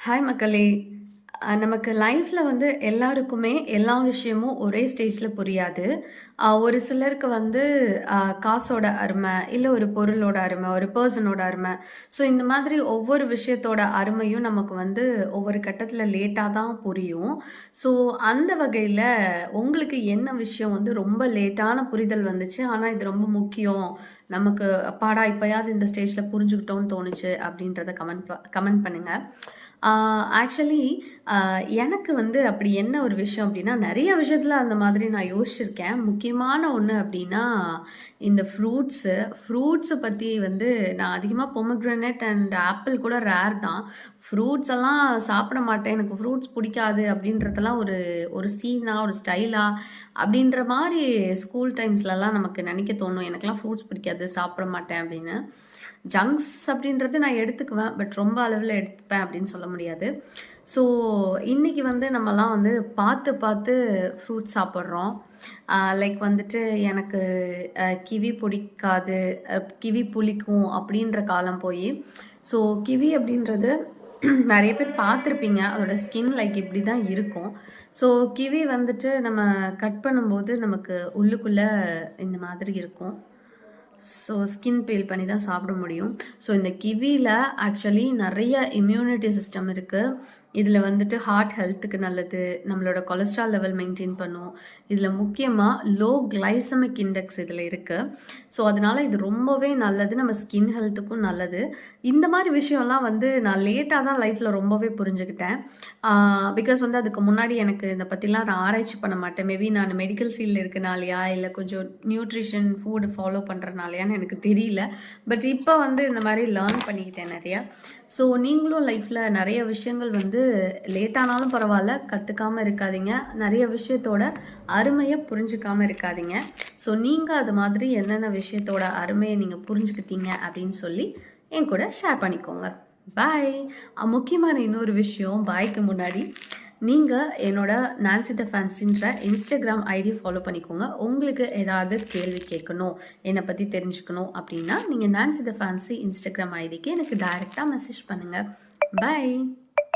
Hi மக்களே அஹ் நமக்கு லைஃப்பில் வந்து எல்லாருக்குமே எல்லா விஷயமும் ஒரே ஸ்டேஜில் புரியாது. ஒரு சிலருக்கு வந்து காசோட அருமை இல்லை ஒரு பொருளோட அருமை ஒரு பர்சனோட அருமை. ஸோ இந்த மாதிரி ஒவ்வொரு விஷயத்தோட அருமையும் நமக்கு வந்து ஒவ்வொரு கட்டத்தில் லேட்டாக தான் புரியும். ஸோ அந்த வகையில் உங்களுக்கு என்ன விஷயம் வந்து ரொம்ப லேட்டான புரிதல் வந்துச்சு? ஆனால் இது ரொம்ப முக்கியம். நமக்கு அப்பாடா இப்போயாவது இந்த ஸ்டேஜில் புரிஞ்சுக்கிட்டோன்னு தோணுச்சு அப்படின்றத கமெண்ட் கமெண்ட் பண்ணுங்கள் ஆக்சுவலி எனக்கு வந்து அப்படி என்ன ஒரு விஷயம் அப்படின்னா நிறைய விஷயத்தில் அந்த மாதிரி நான் யோசிச்சிருக்கேன். முக்கியமான ஒன்று அப்படின்னா இந்த ஃப்ரூட்ஸு ஃப்ரூட்ஸை பற்றி வந்து நான் அதிகமாக பொமக்ரனேட் அண்ட் ஆப்பிள் கூட ரேர் தான். ஃப்ரூட்ஸ் எல்லாம் சாப்பிட மாட்டேன். எனக்கு ஃப்ரூட்ஸ் பிடிக்காது அப்படின்றதெல்லாம் ஒரு ஒரு சீனாக ஒரு ஸ்டைலாக அப்படின்ற மாதிரி ஸ்கூல் டைம்ஸ்லலாம் நமக்கு நினைக்க தோணும். எனக்கெல்லாம் ஃப்ரூட்ஸ் பிடிக்காது சாப்பிட மாட்டேன் அப்படின்னு. ஜங்க்ஸ் அப்படின்றது நான் எடுத்துக்குவேன் பட் ரொம்ப அளவில் எடுத்துப்பேன் அப்படின்னு சொல்ல முடியாது. ஸோ இன்றைக்கி வந்து நம்மலாம் வந்து பார்த்து பார்த்து ஃப்ரூட்ஸ் சாப்பிட்றோம். லைக் வந்துட்டு எனக்கு கிவி பிடிக்காது கிவி புளிக்கும் அப்படின்ற காலம் போய். ஸோ கிவி அப்படின்றது நிறைய பேர் பார்த்துருப்பீங்க. அதோட ஸ்கின் லைக் இப்படி தான் இருக்கும். ஸோ கிவி வந்துட்டு நம்ம கட் பண்ணும்போது நமக்கு உள்ளுக்குள்ளே இந்த மாதிரி இருக்கும். ஸோ ஸ்கின் பெயில் பண்ணி தான் சாப்பிட முடியும். ஸோ இந்த கிவியில் ஆக்சுவலி நிறைய இம்யூனிட்டி சிஸ்டம் இருக்குது இதில் வந்துட்டு ஹார்ட் ஹெல்த்துக்கு நல்லது. நம்மளோட கொலஸ்ட்ரால் லெவல் மெயின்டைன் பண்ணும். இதில் முக்கியமாக லோ கிளைசமிக் இண்டெக்ஸ் இதில் இருக்குது ஸோ அதனால் இது ரொம்பவே நல்லது. நம்ம ஸ்கின் ஹெல்த்துக்கும் நல்லது. இந்த மாதிரி விஷயம்லாம் வந்து நான் லேட்டாக தான் லைஃப்பில் ரொம்பவே புரிஞ்சுக்கிட்டேன். பிகாஸ் வந்து அதுக்கு முன்னாடி எனக்கு இதை பற்றிலாம் நான் ஆராய்ச்சி பண்ண மாட்டேன். மேபி நான் மெடிக்கல் ஃபீல்டில் இருக்கனாலையா? இல்லை கொஞ்சம் நியூட்ரிஷன் ஃபுட் ஃபாலோ பண்ணுறனால பண்ணுறனாலையான்னு எனக்கு தெரியல. பட் இப்போ வந்து இந்த மாதிரி லேர்ன் பண்ணிக்கிட்டேன் நிறையா. ஸோ நீங்களும் லைஃப்பில் நிறைய விஷயங்கள் வந்து லேட்டானாலும் பரவாயில்ல கற்றுக்காமல் இருக்காதீங்க. நிறைய விஷயத்தோட அருமையை புரிஞ்சுக்காம இருக்காதீங்க. ஸோ நீங்கள் அது மாதிரி என்னென்ன விஷயத்தோட அருமையை நீங்கள் புரிஞ்சுக்கிட்டீங்க அப்படின்னு சொல்லி என் கூட ஷேர் பண்ணிக்கோங்க. பாய் முக்கியமான இன்னொரு விஷயம் பாய்க்கு முன்னாடி நீங்கள் என்னோட நான்சி த ஃபேன்ஸின்ற இன்ஸ்டாகிராம் ஐடி ஃபாலோ பண்ணிக்கோங்க. உங்களுக்கு ஏதாவது கேள்வி கேட்கணும் என்னை பற்றி தெரிஞ்சுக்கணும் அப்படின்னா நீங்கள் நான்சி த ஃபேன்சி இன்ஸ்டாகிராம் ஐடிக்கு எனக்கு டைரெக்டாக மெசேஜ் பண்ணுங்கள் பாய்